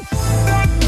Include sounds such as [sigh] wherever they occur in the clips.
İşte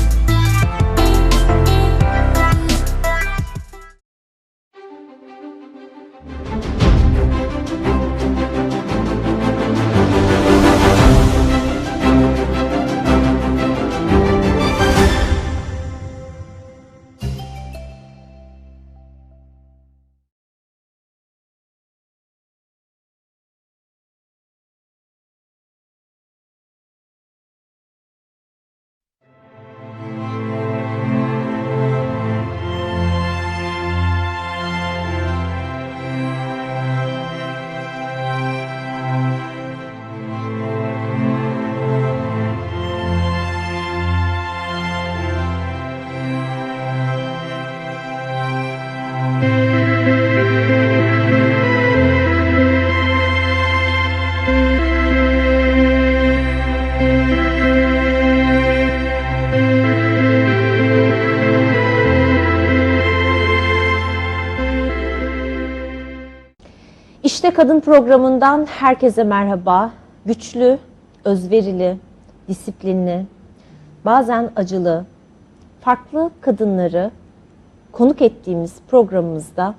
Kadın programından herkese merhaba. Güçlü, özverili, disiplinli, bazen acılı, farklı kadınları konuk ettiğimiz programımızda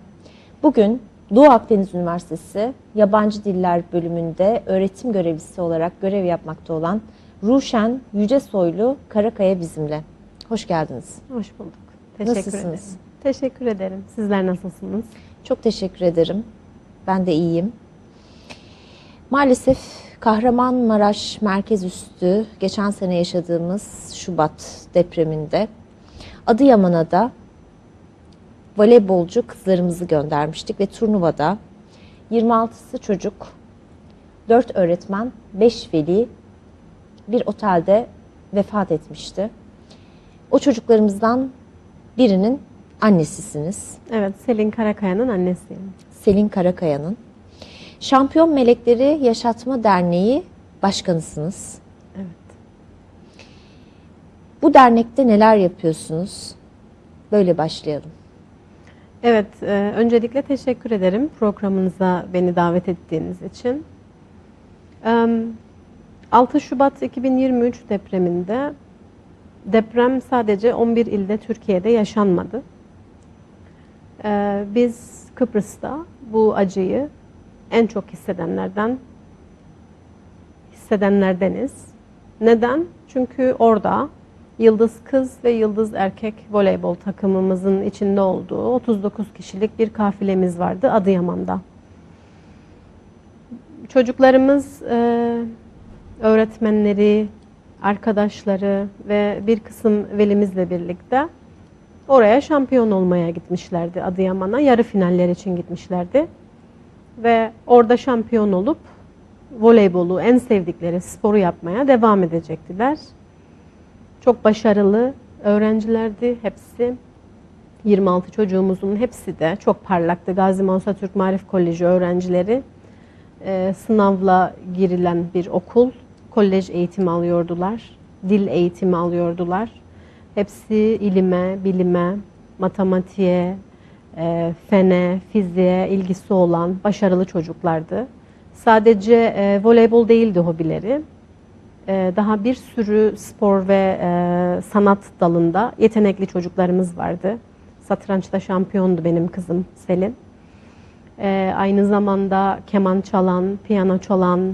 bugün Doğu Akdeniz Üniversitesi Yabancı Diller Bölümünde öğretim görevlisi olarak görev yapmakta olan Ruşen Yücesoylu Karakaya bizimle. Hoş geldiniz. Hoş bulduk. Teşekkür Nasılsınız? ederim. Teşekkür ederim. Sizler nasılsınız? Çok teşekkür ederim. Ben de iyiyim. Maalesef Kahramanmaraş merkez üstü geçen sene yaşadığımız Şubat depreminde Adıyaman'a da voleybolcu kızlarımızı göndermiştik ve turnuvada 26'sı çocuk, 4 öğretmen, 5 veli bir otelde vefat etmişti. O çocuklarımızdan birinin annesisiniz. Evet, Selin Karakaya'nın annesiyim. Selin Karakaya'nın. Şampiyon Melekleri Yaşatma Derneği başkanısınız. Evet. Bu dernekte neler yapıyorsunuz? Böyle başlayalım. Evet, e, öncelikle teşekkür ederim programınıza beni davet ettiğiniz için. E, 6 Şubat 2023 depreminde deprem sadece 11 ilde Türkiye'de yaşanmadı. E, Biz Kıbrıs'ta bu acıyı en çok hissedenlerden hissedenlerdeniz. Neden? Çünkü orada Yıldız Kız ve Yıldız Erkek voleybol takımımızın içinde olduğu 39 kişilik bir kafilemiz vardı Adıyaman'da. Çocuklarımız, e, öğretmenleri, arkadaşları ve bir kısım velimizle birlikte oraya şampiyon olmaya gitmişlerdi Adıyaman'a. Yarı finaller için gitmişlerdi. Ve orada şampiyon olup voleybolu en sevdikleri sporu yapmaya devam edecektiler. Çok başarılı öğrencilerdi hepsi. 26 çocuğumuzun hepsi de çok parlaktı. Gazi Mansa Türk Marif Koleji öğrencileri. Ee, sınavla girilen bir okul. Kolej eğitimi alıyordular. Dil eğitimi alıyordular. Hepsi ilime, bilime, matematiğe, e, fene, fiziğe ilgisi olan başarılı çocuklardı. Sadece e, voleybol değildi hobileri. E, daha bir sürü spor ve sanat dalında yetenekli çocuklarımız vardı. Satrançta şampiyondu benim kızım Selin. Aynı zamanda keman çalan, piyano çalan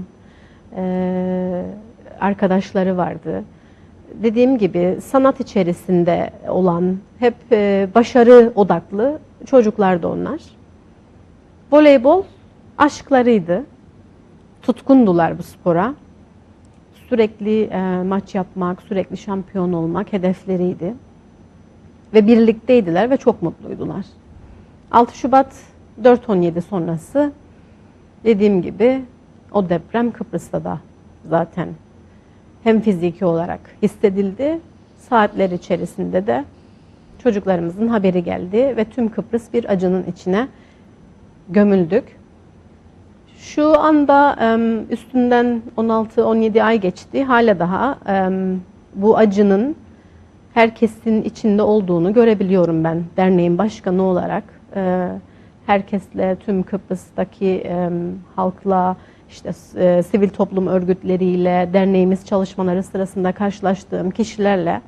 arkadaşları vardı. Dediğim gibi sanat içerisinde olan, hep e, başarı odaklı çocuklardı onlar. Voleybol aşklarıydı. Tutkundular bu spora. Sürekli e, maç yapmak, sürekli şampiyon olmak hedefleriydi. Ve birlikteydiler ve çok mutluydular. 6 Şubat 4.17 sonrası dediğim gibi o deprem Kıbrıs'ta da zaten hem fiziki olarak hissedildi. Saatler içerisinde de çocuklarımızın haberi geldi ve tüm Kıbrıs bir acının içine gömüldük. Şu anda üstünden 16-17 ay geçti. Hala daha bu acının herkesin içinde olduğunu görebiliyorum ben derneğin başkanı olarak. Herkesle, tüm Kıbrıs'taki halkla işte e, sivil toplum örgütleriyle, derneğimiz çalışmaları sırasında karşılaştığım kişilerle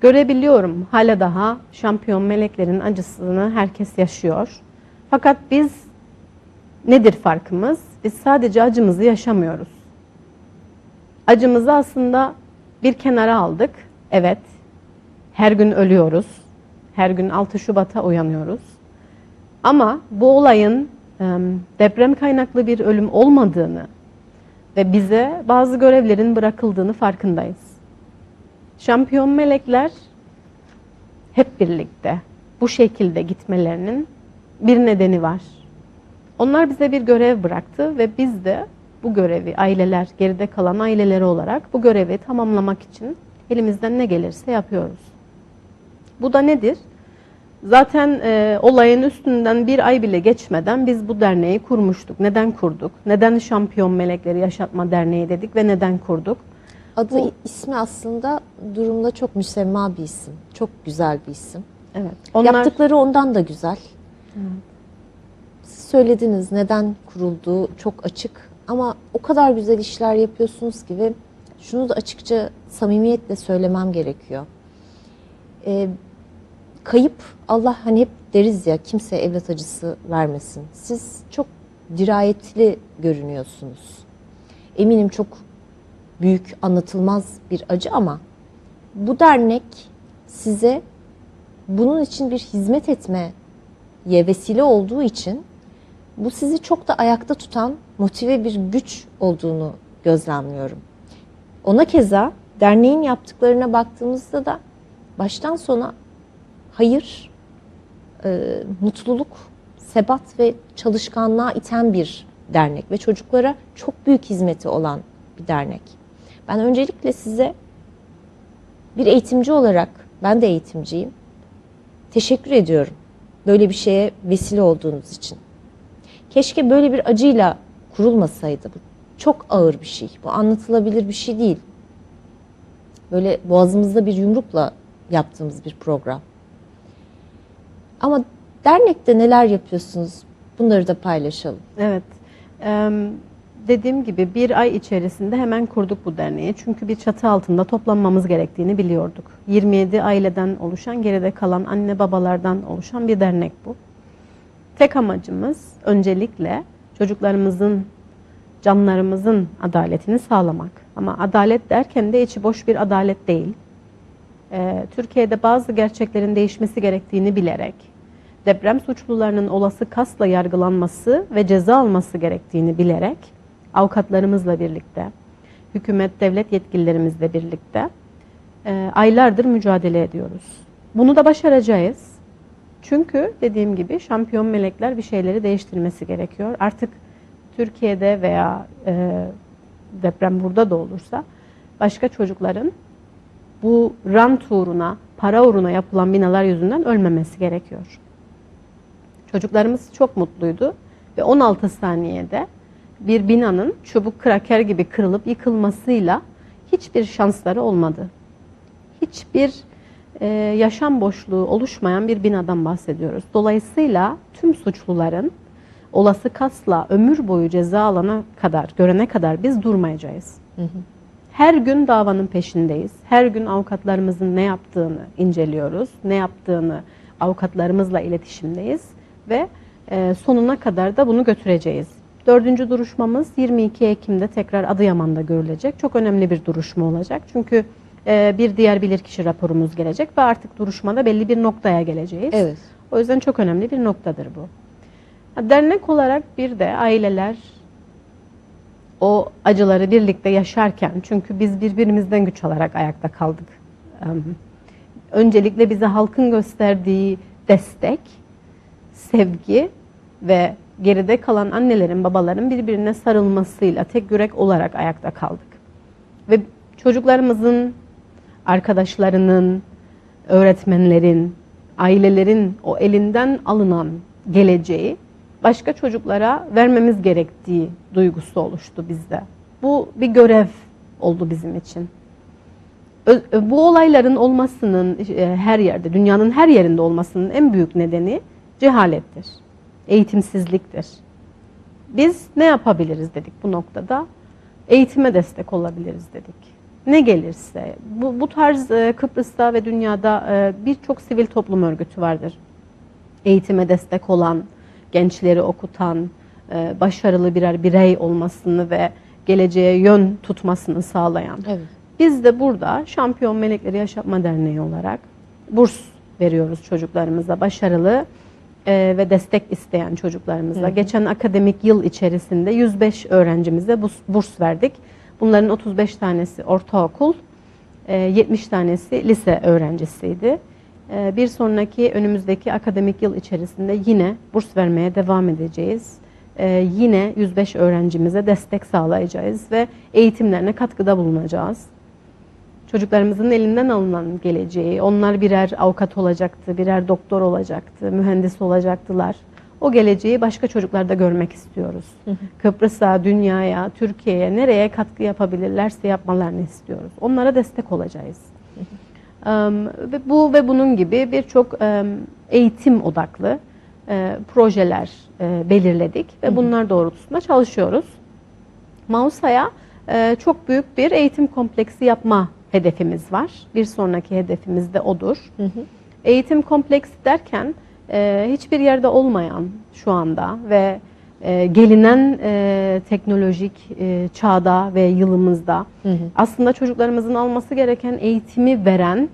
görebiliyorum. Hala daha şampiyon meleklerin acısını herkes yaşıyor. Fakat biz nedir farkımız? Biz sadece acımızı yaşamıyoruz. Acımızı aslında bir kenara aldık. Evet. Her gün ölüyoruz. Her gün 6 Şubat'a uyanıyoruz. Ama bu olayın deprem kaynaklı bir ölüm olmadığını ve bize bazı görevlerin bırakıldığını farkındayız. Şampiyon melekler hep birlikte bu şekilde gitmelerinin bir nedeni var. Onlar bize bir görev bıraktı ve biz de bu görevi aileler, geride kalan aileleri olarak bu görevi tamamlamak için elimizden ne gelirse yapıyoruz. Bu da nedir? Zaten e, olayın üstünden bir ay bile geçmeden biz bu derneği kurmuştuk. Neden kurduk? Neden Şampiyon Melekleri Yaşatma Derneği dedik ve neden kurduk? Adı Bu- ismi aslında durumda çok müsemma bir isim. Çok güzel bir isim. Evet. Onlar Yaptıkları ondan da güzel. Siz söylediniz neden kurulduğu çok açık ama o kadar güzel işler yapıyorsunuz ki ve şunu da açıkça samimiyetle söylemem gerekiyor. Ee, kayıp Allah hani hep deriz ya kimse evlat acısı vermesin. Siz çok dirayetli görünüyorsunuz. Eminim çok büyük anlatılmaz bir acı ama bu dernek size bunun için bir hizmet etmeye vesile olduğu için bu sizi çok da ayakta tutan motive bir güç olduğunu gözlemliyorum. Ona keza derneğin yaptıklarına baktığımızda da baştan sona hayır, e, mutluluk, sebat ve çalışkanlığa iten bir dernek ve çocuklara çok büyük hizmeti olan bir dernek. Ben öncelikle size bir eğitimci olarak, ben de eğitimciyim, teşekkür ediyorum. Böyle bir şeye vesile olduğunuz için. Keşke böyle bir acıyla kurulmasaydı. Bu çok ağır bir şey. Bu anlatılabilir bir şey değil. Böyle boğazımızda bir yumrukla yaptığımız bir program. Ama dernekte neler yapıyorsunuz? Bunları da paylaşalım. Evet. Dediğim gibi bir ay içerisinde hemen kurduk bu derneği. Çünkü bir çatı altında toplanmamız gerektiğini biliyorduk. 27 aileden oluşan, geride kalan anne babalardan oluşan bir dernek bu. Tek amacımız öncelikle çocuklarımızın, canlarımızın adaletini sağlamak. Ama adalet derken de içi boş bir adalet değil. Türkiye'de bazı gerçeklerin değişmesi gerektiğini bilerek, deprem suçlularının olası kasla yargılanması ve ceza alması gerektiğini bilerek, avukatlarımızla birlikte, hükümet, devlet yetkililerimizle birlikte e, aylardır mücadele ediyoruz. Bunu da başaracağız. Çünkü dediğim gibi şampiyon melekler bir şeyleri değiştirmesi gerekiyor. Artık Türkiye'de veya e, deprem burada da olursa başka çocukların bu rant uğruna, para uğruna yapılan binalar yüzünden ölmemesi gerekiyor. Çocuklarımız çok mutluydu ve 16 saniyede bir binanın çubuk kraker gibi kırılıp yıkılmasıyla hiçbir şansları olmadı. Hiçbir e, yaşam boşluğu oluşmayan bir binadan bahsediyoruz. Dolayısıyla tüm suçluların olası kasla ömür boyu ceza alana kadar, görene kadar biz durmayacağız. Her gün davanın peşindeyiz. Her gün avukatlarımızın ne yaptığını inceliyoruz. Ne yaptığını avukatlarımızla iletişimdeyiz ve e, sonuna kadar da bunu götüreceğiz. Dördüncü duruşmamız 22 Ekim'de tekrar Adıyaman'da görülecek. Çok önemli bir duruşma olacak. Çünkü e, bir diğer bilirkişi raporumuz gelecek ve artık duruşmada belli bir noktaya geleceğiz. Evet. O yüzden çok önemli bir noktadır bu. Dernek olarak bir de aileler o acıları birlikte yaşarken çünkü biz birbirimizden güç alarak ayakta kaldık. Öncelikle bize halkın gösterdiği destek, sevgi ve geride kalan annelerin, babaların birbirine sarılmasıyla tek yürek olarak ayakta kaldık. Ve çocuklarımızın, arkadaşlarının, öğretmenlerin, ailelerin o elinden alınan geleceği başka çocuklara vermemiz gerektiği duygusu oluştu bizde. Bu bir görev oldu bizim için. Bu olayların olmasının e, her yerde, dünyanın her yerinde olmasının en büyük nedeni cehalettir, eğitimsizliktir. biz ne yapabiliriz dedik bu noktada? Eğitime destek olabiliriz dedik. Ne gelirse. Bu, bu tarz e, Kıbrıs'ta ve dünyada e, birçok sivil toplum örgütü vardır. Eğitime destek olan, gençleri okutan, e, başarılı birer birey olmasını ve geleceğe yön tutmasını sağlayan. Evet. Biz de burada Şampiyon Melekleri Yaşatma Derneği olarak burs veriyoruz çocuklarımıza. Başarılı e, ve destek isteyen çocuklarımıza. Geçen akademik yıl içerisinde 105 öğrencimize burs, burs verdik. Bunların 35 tanesi ortaokul, e, 70 tanesi lise öğrencisiydi. E, Bir sonraki önümüzdeki akademik yıl içerisinde yine burs vermeye devam edeceğiz. E, Yine 105 öğrencimize destek sağlayacağız ve eğitimlerine katkıda bulunacağız. Çocuklarımızın elinden alınan geleceği, onlar birer avukat olacaktı, birer doktor olacaktı, mühendis olacaktılar. O geleceği başka çocuklarda görmek istiyoruz. Kıbrıs'a, dünyaya, Türkiye'ye nereye katkı yapabilirlerse yapmalarını istiyoruz. Onlara destek olacağız. Ve bu ve bunun gibi birçok eğitim odaklı e, projeler e, belirledik ve bunlar doğrultusunda çalışıyoruz. Mausa'ya e, çok büyük bir eğitim kompleksi yapma hedefimiz var. Bir sonraki hedefimiz de odur. Hı hı. Eğitim kompleksi derken e, hiçbir yerde olmayan şu anda ve e, gelinen e, teknolojik e, çağda ve yılımızda Hı hı. aslında çocuklarımızın alması gereken eğitimi veren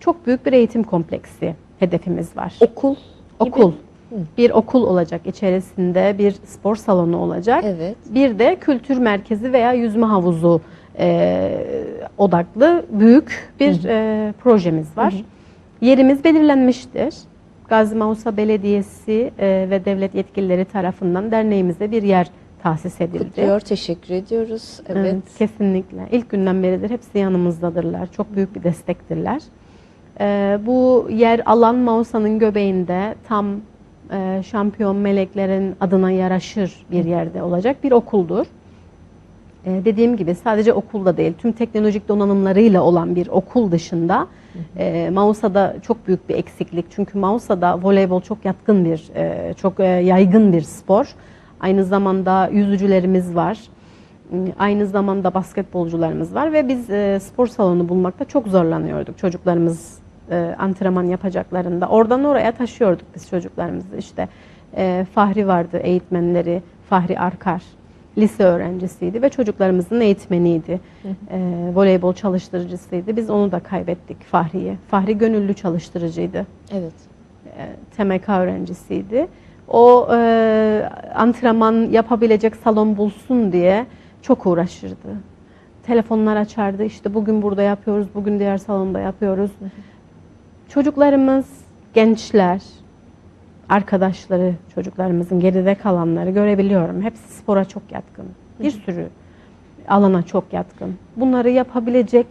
çok büyük bir eğitim kompleksi hedefimiz var. Okul. gibi. Okul. Hı. Bir okul olacak içerisinde bir spor salonu olacak. Evet. Bir de kültür merkezi veya yüzme havuzu e, odaklı büyük bir e, projemiz var. Hı Yerimiz belirlenmiştir. Gazi Mausa Belediyesi e, ve devlet yetkilileri tarafından derneğimize bir yer tahsis edildi. Kutluyor, teşekkür ediyoruz. Evet. kesinlikle. İlk günden beridir hepsi yanımızdadırlar. Çok büyük bir destektirler. E, bu yer alan Mausa'nın göbeğinde tam e, şampiyon meleklerin adına yaraşır bir yerde olacak bir okuldur. Ee, dediğim gibi sadece okulda değil, tüm teknolojik donanımlarıyla olan bir okul dışında e, Mausa'da çok büyük bir eksiklik. Çünkü Mausa'da voleybol çok yatkın bir, e, çok e, yaygın bir spor. Aynı zamanda yüzücülerimiz var. E, Aynı zamanda basketbolcularımız var ve biz e, spor salonu bulmakta çok zorlanıyorduk çocuklarımız e, antrenman yapacaklarında. Oradan oraya taşıyorduk biz çocuklarımızı. İşte e, Fahri vardı eğitmenleri, Fahri Arkar lise öğrencisiydi ve çocuklarımızın eğitmeniydi. E, voleybol çalıştırıcısıydı. Biz onu da kaybettik Fahri'yi. Fahri gönüllü çalıştırıcıydı. Evet. E, TMK öğrencisiydi. O e, antrenman yapabilecek salon bulsun diye çok uğraşırdı. Telefonlar açardı. İşte bugün burada yapıyoruz, bugün diğer salonda yapıyoruz. Çocuklarımız, gençler, arkadaşları, çocuklarımızın geride kalanları görebiliyorum. Hepsi spora çok yatkın. Bir sürü alana çok yatkın. Bunları yapabilecek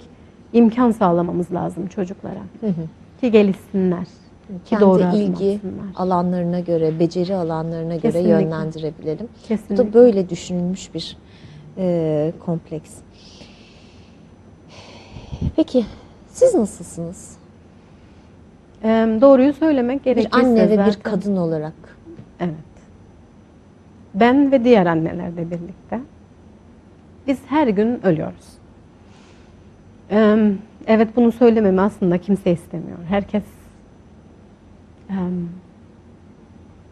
imkan sağlamamız lazım çocuklara. Hı hı. Ki gelişsinler. Ki Kendi doğru ilgi alanlarına göre, beceri alanlarına göre Kesinlikle. yönlendirebilelim. Bu Kesinlikle. da böyle düşünülmüş bir e, kompleks. Peki siz nasılsınız? Ee, doğruyu söylemek Bir gerekirse anne ve bir zaten- kadın olarak. Evet. Ben ve diğer annelerle birlikte biz her gün ölüyoruz. Ee, evet bunu söylememi aslında kimse istemiyor. Herkes em,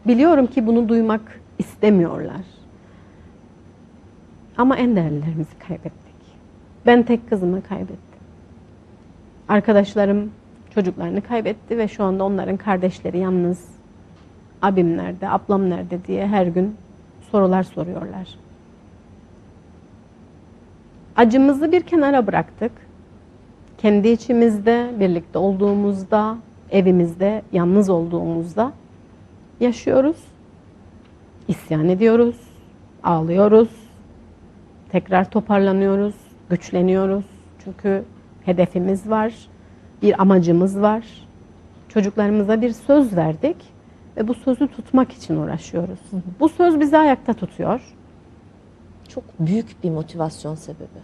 biliyorum ki bunu duymak istemiyorlar. Ama en değerlilerimizi kaybettik. Ben tek kızımı kaybettim. Arkadaşlarım çocuklarını kaybetti ve şu anda onların kardeşleri yalnız abim nerede, ablam nerede diye her gün sorular soruyorlar. Acımızı bir kenara bıraktık. Kendi içimizde, birlikte olduğumuzda, evimizde, yalnız olduğumuzda yaşıyoruz. İsyan ediyoruz, ağlıyoruz, tekrar toparlanıyoruz, güçleniyoruz. Çünkü hedefimiz var, bir amacımız var. Çocuklarımıza bir söz verdik ve bu sözü tutmak için uğraşıyoruz. Bu söz bizi ayakta tutuyor. Çok büyük bir motivasyon sebebi.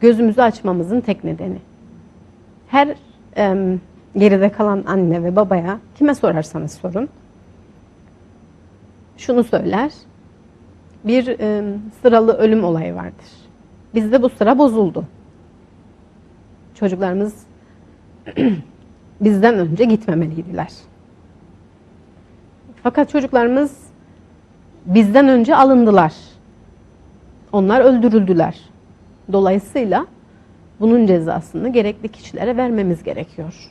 Gözümüzü açmamızın tek nedeni. Her em, geride kalan anne ve babaya kime sorarsanız sorun. Şunu söyler. bir e, sıralı ölüm olayı vardır. Bizde bu sıra bozuldu. Çocuklarımız [clears throat] bizden önce gitmemeliydiler. Fakat çocuklarımız bizden önce alındılar. Onlar öldürüldüler. Dolayısıyla bunun cezasını gerekli kişilere vermemiz gerekiyor.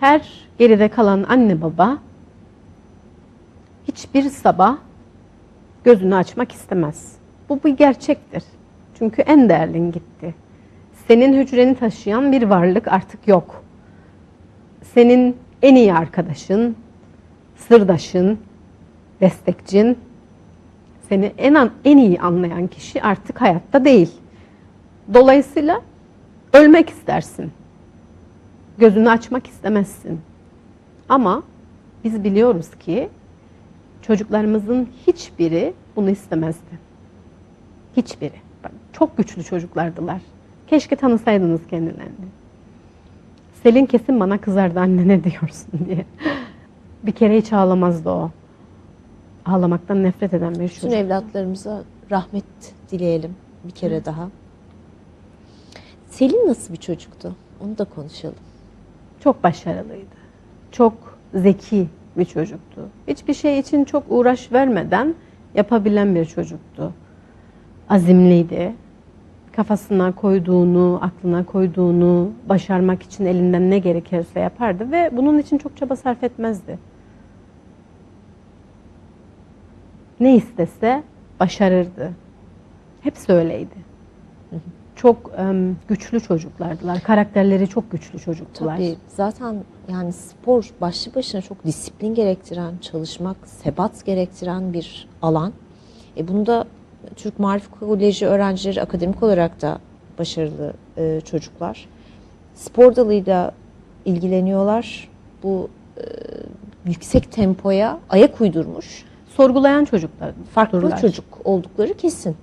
Her geride kalan anne baba hiçbir sabah gözünü açmak istemez. Bu bir gerçektir. Çünkü en değerlin gitti. Senin hücreni taşıyan bir varlık artık yok. Senin en iyi arkadaşın, sırdaşın, destekçin, seni en an, en iyi anlayan kişi artık hayatta değil. Dolayısıyla ölmek istersin. Gözünü açmak istemezsin. Ama biz biliyoruz ki çocuklarımızın hiçbiri bunu istemezdi. Hiçbiri. Çok güçlü çocuklardılar. Keşke tanısaydınız kendilerini. Selin kesin bana kızardı anne ne diyorsun [laughs] diye. Bir kere hiç ağlamazdı o. Ağlamaktan nefret eden bir Bütün çocuk. evlatlarımıza rahmet dileyelim bir kere daha. Selin nasıl bir çocuktu? Onu da konuşalım. Çok başarılıydı. Çok zeki bir çocuktu. Hiçbir şey için çok uğraş vermeden yapabilen bir çocuktu. Azimliydi. Kafasına koyduğunu, aklına koyduğunu başarmak için elinden ne gerekirse yapardı ve bunun için çok çaba sarf etmezdi. Ne istese başarırdı. Hepsi öyleydi. Çok em, güçlü çocuklardılar. Karakterleri çok güçlü çocuklar. Tabii zaten yani spor başlı başına çok disiplin gerektiren, çalışmak, sebat gerektiren bir alan. E bunda Türk Marif Koleji öğrencileri akademik olarak da başarılı e, çocuklar. Spor dalıyla ilgileniyorlar. Bu e, yüksek tempoya ayak uydurmuş. Sorgulayan çocuklar. Farklı durlar. çocuk oldukları kesin.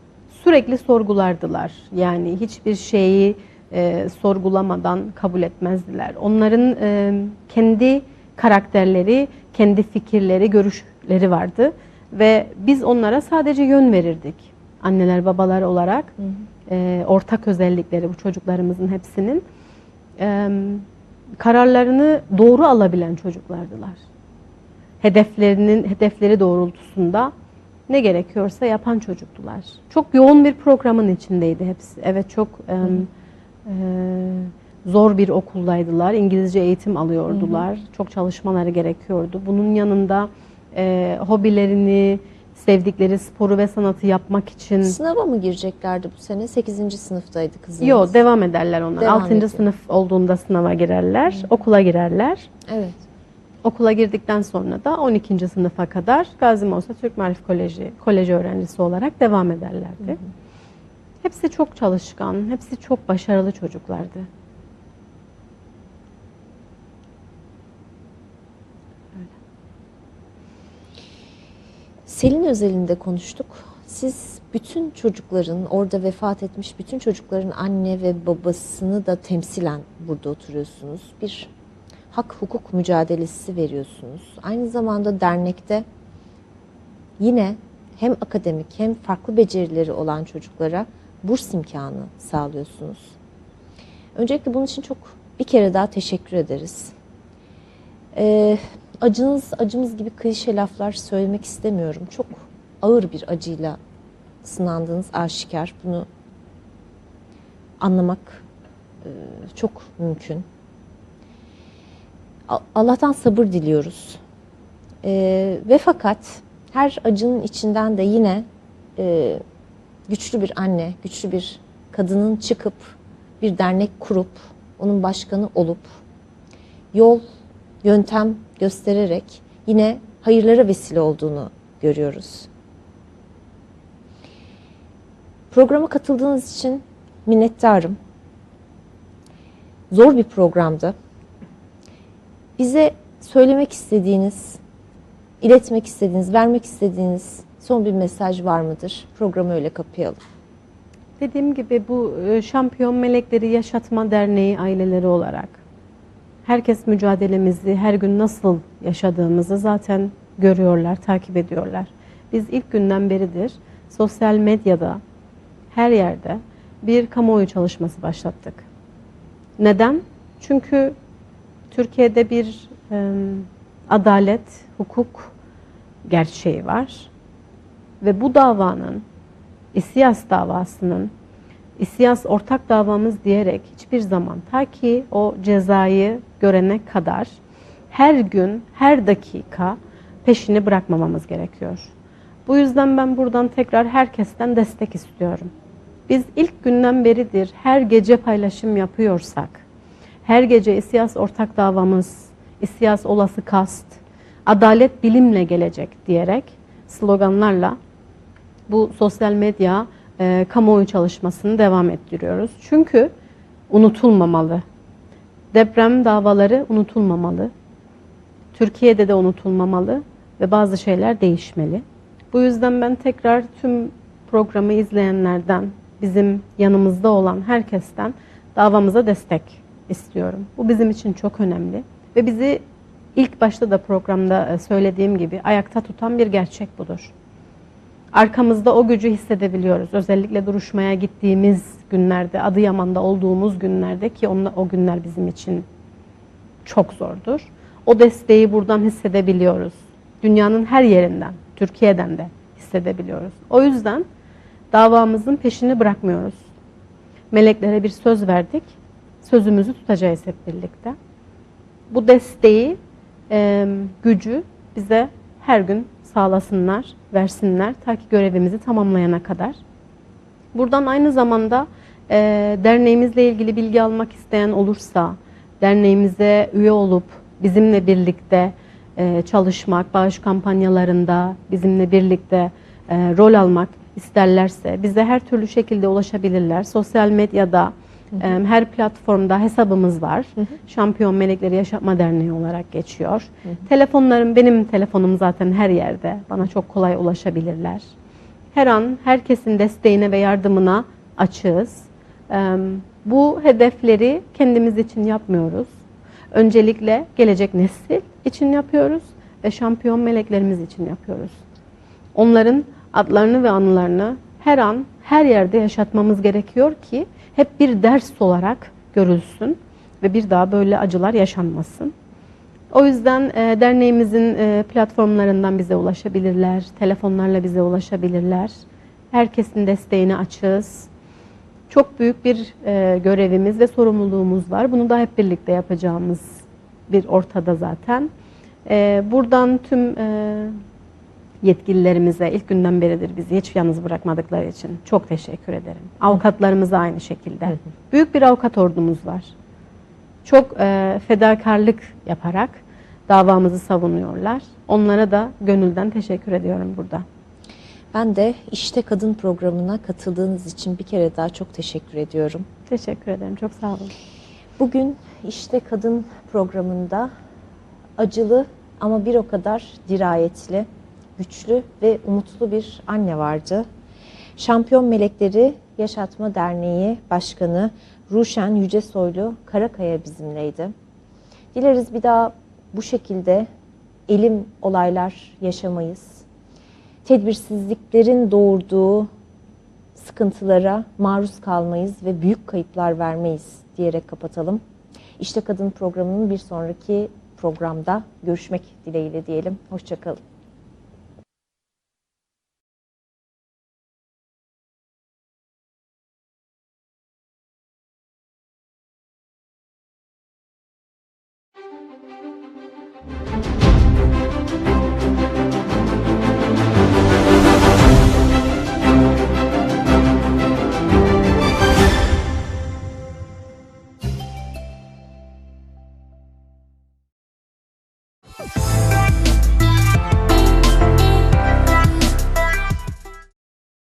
Sürekli sorgulardılar. Yani hiçbir şeyi e, sorgulamadan kabul etmezdiler. Onların e, kendi karakterleri, kendi fikirleri, görüşleri vardı ve biz onlara sadece yön verirdik. Anneler, babalar olarak e, ortak özellikleri bu çocuklarımızın hepsinin e, kararlarını doğru alabilen çocuklardılar. Hedeflerinin hedefleri doğrultusunda ne gerekiyorsa yapan çocuktular. Çok yoğun bir programın içindeydi hepsi. Evet çok e, e, zor bir okuldaydılar. İngilizce eğitim alıyordular. Çok çalışmaları gerekiyordu. Bunun yanında e, hobilerini, sevdikleri sporu ve sanatı yapmak için Sınava mı gireceklerdi bu sene? 8. sınıftaydı kızımız. Yok devam ederler onlar. Devam 6. ediyor. sınıf olduğunda sınava girerler. Okula girerler. Evet. Okula girdikten sonra da 12. sınıfa kadar Gazi Musa Türk Marif Koleji koleji öğrencisi olarak devam ederlerdi. Hepsi çok çalışkan, hepsi çok başarılı çocuklardı. Selin özelinde konuştuk. Siz bütün çocukların, orada vefat etmiş bütün çocukların anne ve babasını da temsilen burada oturuyorsunuz. Bir hak hukuk mücadelesi veriyorsunuz. Aynı zamanda dernekte yine hem akademik hem farklı becerileri olan çocuklara burs imkanı sağlıyorsunuz. Öncelikle bunun için çok bir kere daha teşekkür ederiz. Ee, acınız acımız gibi klişe laflar söylemek istemiyorum. Çok ağır bir acıyla sınandığınız aşikar. Bunu anlamak e, çok mümkün. Allah'tan sabır diliyoruz. Ee, ve fakat her acının içinden de yine e, güçlü bir anne, güçlü bir kadının çıkıp bir dernek kurup onun başkanı olup yol, yöntem göstererek yine hayırlara vesile olduğunu görüyoruz. Programa katıldığınız için minnettarım. Zor bir programdı. Bize söylemek istediğiniz, iletmek istediğiniz, vermek istediğiniz son bir mesaj var mıdır? Programı öyle kapayalım. Dediğim gibi bu e, Şampiyon Melekleri Yaşatma Derneği aileleri olarak herkes mücadelemizi her gün nasıl yaşadığımızı zaten görüyorlar, takip ediyorlar. Biz ilk günden beridir sosyal medyada her yerde bir kamuoyu çalışması başlattık. Neden? Çünkü Türkiye'de bir e, adalet, hukuk gerçeği var. Ve bu davanın, İSİAS davasının, İSİAS ortak davamız diyerek hiçbir zaman ta ki o cezayı görene kadar her gün, her dakika peşini bırakmamamız gerekiyor. Bu yüzden ben buradan tekrar herkesten destek istiyorum. Biz ilk günden beridir her gece paylaşım yapıyorsak, her gece İSİAS ortak davamız, İSİAS olası kast, adalet bilimle gelecek diyerek sloganlarla bu sosyal medya e, kamuoyu çalışmasını devam ettiriyoruz. Çünkü unutulmamalı. Deprem davaları unutulmamalı. Türkiye'de de unutulmamalı ve bazı şeyler değişmeli. Bu yüzden ben tekrar tüm programı izleyenlerden, bizim yanımızda olan herkesten davamıza destek istiyorum. Bu bizim için çok önemli ve bizi ilk başta da programda e, söylediğim gibi ayakta tutan bir gerçek budur. Arkamızda o gücü hissedebiliyoruz. Özellikle duruşmaya gittiğimiz günlerde, Adıyaman'da olduğumuz günlerde ki onla, o günler bizim için çok zordur. O desteği buradan hissedebiliyoruz. Dünyanın her yerinden, Türkiye'den de hissedebiliyoruz. O yüzden davamızın peşini bırakmıyoruz. Meleklere bir söz verdik. Sözümüzü tutacağız hep birlikte. Bu desteği, gücü bize her gün sağlasınlar, versinler ta ki görevimizi tamamlayana kadar. Buradan aynı zamanda e, derneğimizle ilgili bilgi almak isteyen olursa, derneğimize üye olup bizimle birlikte e, çalışmak, bağış kampanyalarında bizimle birlikte e, rol almak isterlerse bize her türlü şekilde ulaşabilirler. Sosyal medyada, e, her platformda hesabımız var. Şampiyon Melekleri Yaşatma Derneği olarak geçiyor. Telefonlarım, benim telefonum zaten her yerde. Bana çok kolay ulaşabilirler. Her an herkesin desteğine ve yardımına açığız. E, bu hedefleri kendimiz için yapmıyoruz. Öncelikle gelecek nesil için yapıyoruz ve şampiyon meleklerimiz için yapıyoruz. Onların adlarını ve anılarını her an, her yerde yaşatmamız gerekiyor ki hep bir ders olarak görülsün ve bir daha böyle acılar yaşanmasın. O yüzden e, derneğimizin e, platformlarından bize ulaşabilirler, telefonlarla bize ulaşabilirler. Herkesin desteğine açığız. Çok büyük bir e, görevimiz ve sorumluluğumuz var. Bunu da hep birlikte yapacağımız bir ortada zaten. E, buradan tüm e, yetkililerimize ilk günden beridir bizi hiç yalnız bırakmadıkları için çok teşekkür ederim. Avukatlarımıza aynı şekilde. Büyük bir avukat ordumuz var. Çok e, fedakarlık yaparak davamızı savunuyorlar. Onlara da gönülden teşekkür ediyorum burada. Ben de İşte Kadın programına katıldığınız için bir kere daha çok teşekkür ediyorum. Teşekkür ederim. Çok sağ olun. Bugün İşte Kadın programında acılı ama bir o kadar dirayetli, güçlü ve umutlu bir anne vardı. Şampiyon Melekleri Yaşatma Derneği Başkanı Ruşen Yücesoylu Karakaya bizimleydi. Dileriz bir daha bu şekilde elim olaylar yaşamayız. Tedbirsizliklerin doğurduğu sıkıntılara maruz kalmayız ve büyük kayıplar vermeyiz diyerek kapatalım. İşte Kadın programının bir sonraki programda görüşmek dileğiyle diyelim. Hoşçakalın.